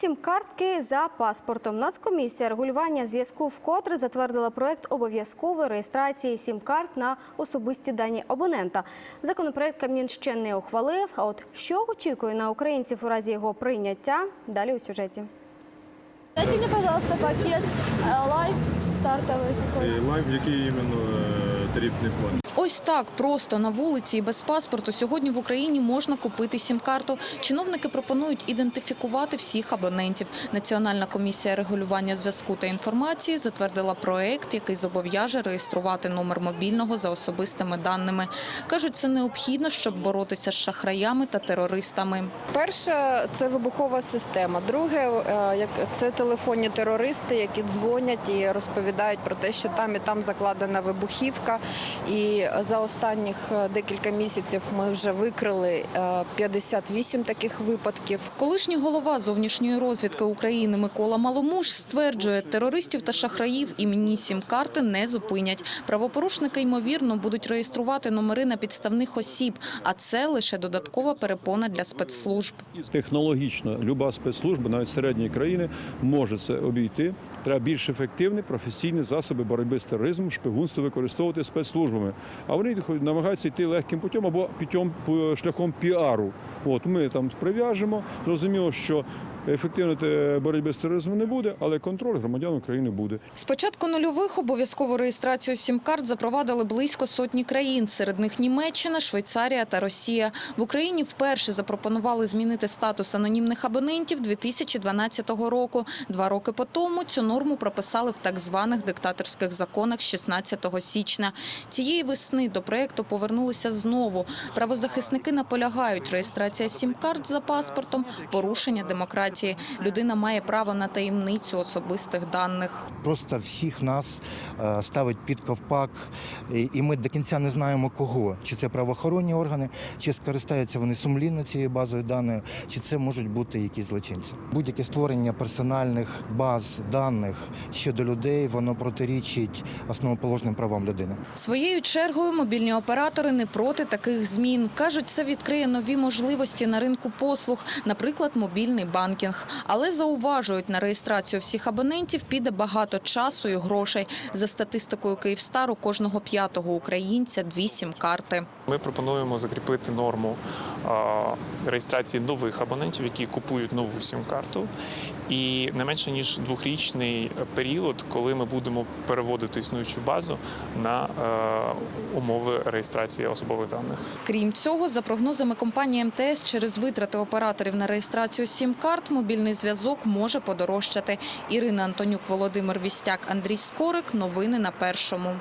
Сім-картки за паспортом. Нацкомісія регулювання зв'язку вкотре затвердила проект обов'язкової реєстрації сім-карт на особисті дані абонента. Законопроект Кабмін ще не ухвалив. А от що очікує на українців у разі його прийняття? Далі у сюжеті. Дайте мне, пожалуйста, пакет э, лайф стартовый какой. Е, Лайф, який іменно е, тарифний план. Ось так просто на вулиці і без паспорту сьогодні в Україні можна купити сім-карту. Чиновники пропонують ідентифікувати всіх абонентів. Національна комісія регулювання зв'язку та інформації затвердила проект, який зобов'яже реєструвати номер мобільного за особистими даними. кажуть, це необхідно, щоб боротися з шахраями та терористами. Перше це вибухова система. Друге, е, це телефонні терористи, які дзвонять і розповідають про те, що там і там закладена вибухівка. І за останніх е, декілька місяців ми вже викрили е, 58 таких випадків. Колишній голова зовнішньої розвідки України Микола Маломуш стверджує, терористів та шахраїв іменні сім-карти не зупинять. Правопорушники, ймовірно, будуть реєструвати номери на підставних осіб, а це лише додаткова перепона для спецслужб. Технологічно люба спецслужба, навіть середньої країни, може це обійти. Треба більш ефективні професійні засоби боротьби з тероризмом, шпигунство використовувати спецслужбами. А вони намагаються йти легким путем або путем шляхом піару. От ми там прив'яжемо. Зрозуміло, що ефективної боротьби з тероризмом не буде, але контроль громадян України буде. З початку нульових обов'язкову реєстрацію сім-карт запровадили близько сотні країн. Серед них Німеччина, Швейцарія та Росія. В Україні вперше запропонували змінити статус анонімних абонентів 2012 року. Два роки по тому цю норму прописали в так званих диктаторських законах 16 січня. Цієї весни до проекту повернулися знову. Правозахисники наполягають, реєстрація сім-карт за паспортом – порушення демократії. Людина має право на таємницю особистих даних. просто всіх нас е, ставить під ковпак, і ми до кінця не знаємо кого. Чи це правоохоронні органи, чи скористаються вони сумлінно цією базою даних, чи це можуть бути якісь злочинці. Будь-яке створення персональних баз даних щодо людей, воно протирічить основоположним правам людини. Своєю чергою мобільні оператори не проти таких змін. Кажуть, це відкриє нові можливості на ринку послуг, наприклад, мобільний банкінг. Але зауважують, на реєстрацію всіх абонентів піде багато часу і грошей. За статистикою Київстару, кожного п'ятого українця дві сім-карти. Ми пропонуємо закріпити норму реєстрації нових абонентів, які купують нову сім-карту, і не менше ніж двохрічний період, коли ми будемо переводити існуючу базу на е, умови реєстрації особових даних. Крім цього, за прогнозами компанії МТС, через витрати операторів на реєстрацію сім-карт мобільний зв'язок може подорожчати. Ірина Антонюк, Володимир Вістяк, Андрій Скорик. Новини на першому.